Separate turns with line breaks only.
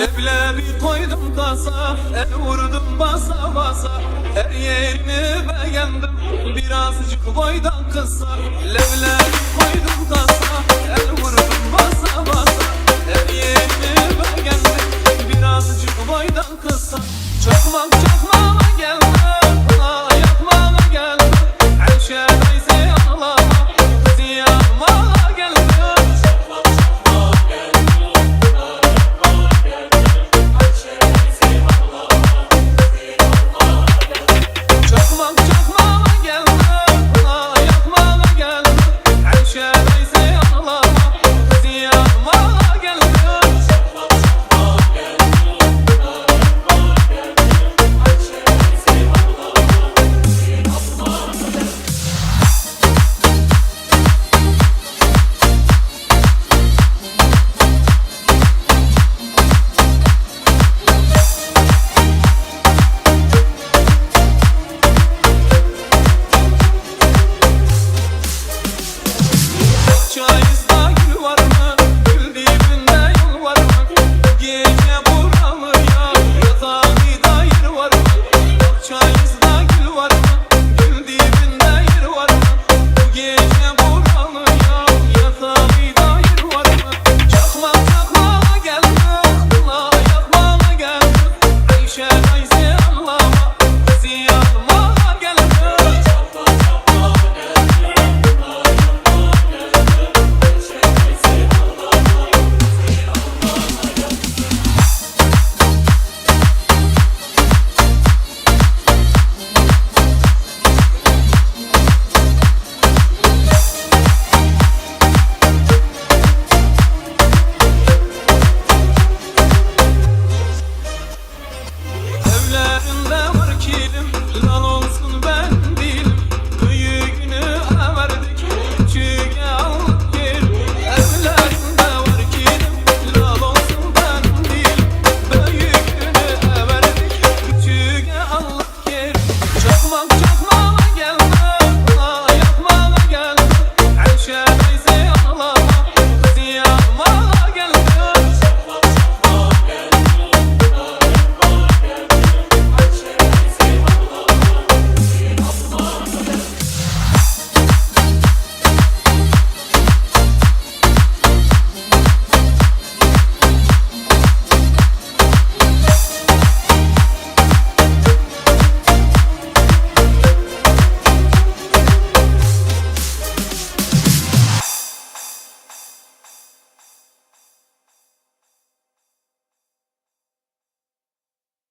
Leblebi koydum kasa El vurdum basa basa. Her yerini beğendim Birazcık boydan kısa. Leblebi